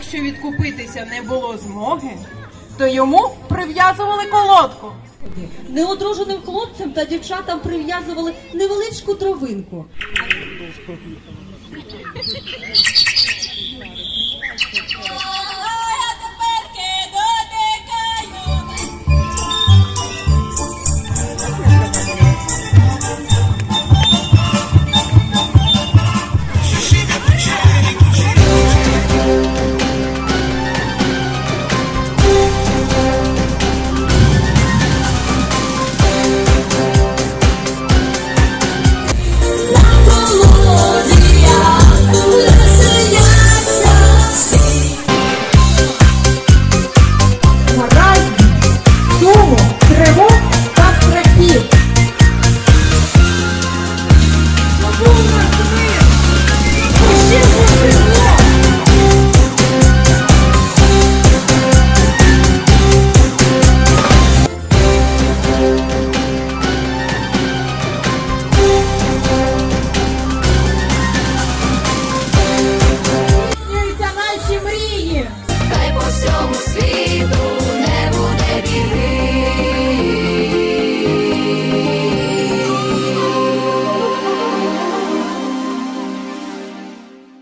якщо відкупитися не було змоги, то йому прив'язували колодку. Неодруженим хлопцям та дівчатам прив'язували невеличку травинку. Ooh.